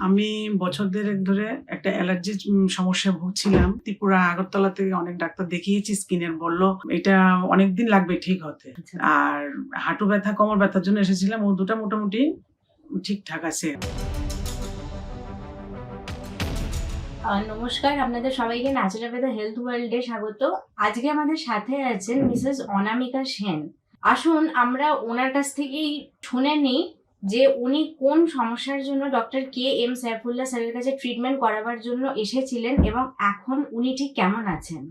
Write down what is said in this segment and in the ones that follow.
আমি বছর দেড়েক ধরে একটা অ্যালার্জির সমস্যায় ভুগছিলাম। ত্রিপুরা আগরতলা থেকে অনেক ডাক্তার দেখিয়েছি স্কিনের বলল এটা অনেক দিন লাগবে ঠিক হতে। আচ্ছা। আর হাঁটু ব্যথা কোমর ব্যথার জন্য এসেছিলাম। ও দুটা মোটামুটি ঠিকঠাক আছে। নমস্কার আপনাদের সবাইকে ন্যাচারাপেদা হেলথ ওয়ার্ল্ডে স্বাগত। আজকে আমাদের সাথে আছেন মিসেস অনামিকা সেন। আসুন আমরা ওনার কাছ থেকেই শুনে নিই। যে উনি কোন সমস্যার জন্য ডক্টর কে এম সাইফুল্লাহ স্যারের কাছে ট্রিটমেন্ট করাবার জন্য এসেছিলেন এবং এখন উনি ঠিক কেমন আছেন?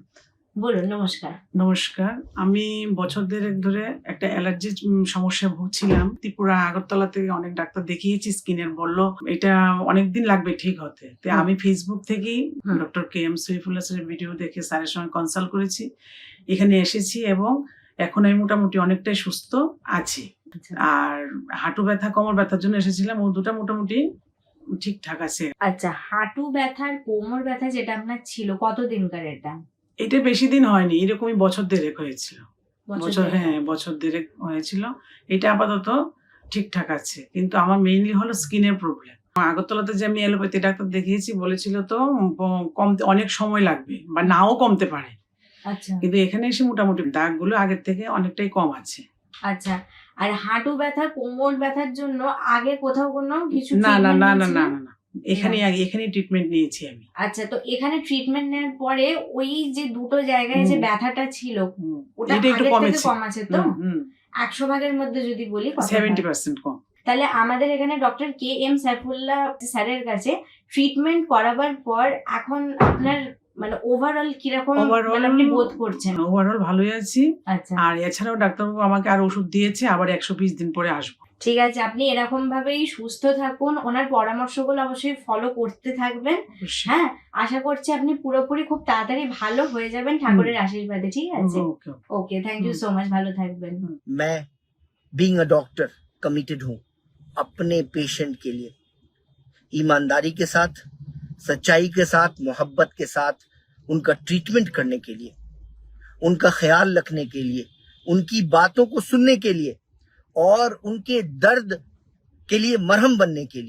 বলুন নমস্কার। নমস্কার। আমি বছর দেড়েক ধরে একটা অ্যালার্জির উম, সমস্যায় ভুগছিলাম। ত্রিপুরা আগরতলা থেকে অনেক ডাক্তার দেখিয়েছি স্কিনের বলল এটা অনেক দিন লাগবে ঠিক হতে। তো আমি ফেসবুক থেকেই ডক্টর কে এম সৈফুল্লাহ স্যারের ভিডিও দেখে স্যারের সঙ্গে কনসাল্ট করেছি। এখানে এসেছি এবং এখন আমি মোটামুটি অনেকটাই সুস্থ আছি। আর হাঁটু ব্যথা কোমর ব্যথার জন্য এসেছিলাম। ও দুটা মোটামুটি ঠিকঠাক আছে। আচ্ছা হাঁটু ব্যথার কোমর ব্যথা যেটা আপনার ছিল কতদিনকার এটা? এটা বেশি দিন হয়নি এরকমই বছর দেড়েক হয়েছিল। বছর হ্যাঁ বছর দেড়েক হয়েছিল। এটা আপাতত ঠিকঠাক আছে কিন্তু আমার মেইনলি হলো স্কিনের প্রবলেম আগরতলাতে যে আমি অ্যালোপ্যাথি ডাক্তার দেখিয়েছি বলেছিল তো কমতে অনেক সময় লাগবে বা নাও কমতে পারে। আচ্ছা। কিন্তু এখানে এসে মোটামুটি দাগগুলো আগের থেকে অনেকটাই কম আছে। আচ্ছা আর হাঁটু ব্যথা কোমর ব্যথার জন্য আগে কোথাও কোনো কিছু না না না না না? না এখানে এখানে ট্রিটমেন্ট নিয়েছি আমি। আচ্ছা তো এখানে ট্রিটমেন্ট নেওয়ার পরে ওই যে দুটো জায়গায় যে ব্যথাটা ছিল ওটা একটু কমেছে। কম আছে তো? একশো ভাগের মধ্যে যদি বলি সেভেন্টি পার্সেন্ট কম। তাহলে আমাদের এখানে ডক্টর কে এম সাইফুল্লাহ স্যারের কাছে ট্রিটমেন্ট করাবার পর এখন আপনার মানে ওভারঅল কিরকম Overall- মানে আপনি বোধ করছেন ওভারঅল ভালোই আছি আচ্ছা আর এছাড়াও ডাক্তারবাবু আমাকে আর ওষুধ দিয়েছে আবার একশো বিশ দিন পরে আসবো ঠিক আছে আপনি এরকম ভাবেই সুস্থ থাকুন ওনার পরামর্শগুলো অবশ্যই ফলো করতে থাকবেন হ্যাঁ আশা করছি আপনি পুরোপুরি খুব তাড়াতাড়ি ভালো হয়ে যাবেন ঠাকুরের আশীর্বাদে ঠিক আছে okay okay thank you so much ভালো থাকবেন मैं बीइंग अ डॉक्टर कमिटेड हूं अपने पेशेंट के लिए। ईमानदारी के साथ, सच्चाई के साथ, मोहब्बत के साथ उनका ट्रीटमेंट करने के लिए, उनका ख्याल रखने के लिए, उनकी बातों को सुनने के लिए और उनके दर्द के लिए मरहम बनने के लिए।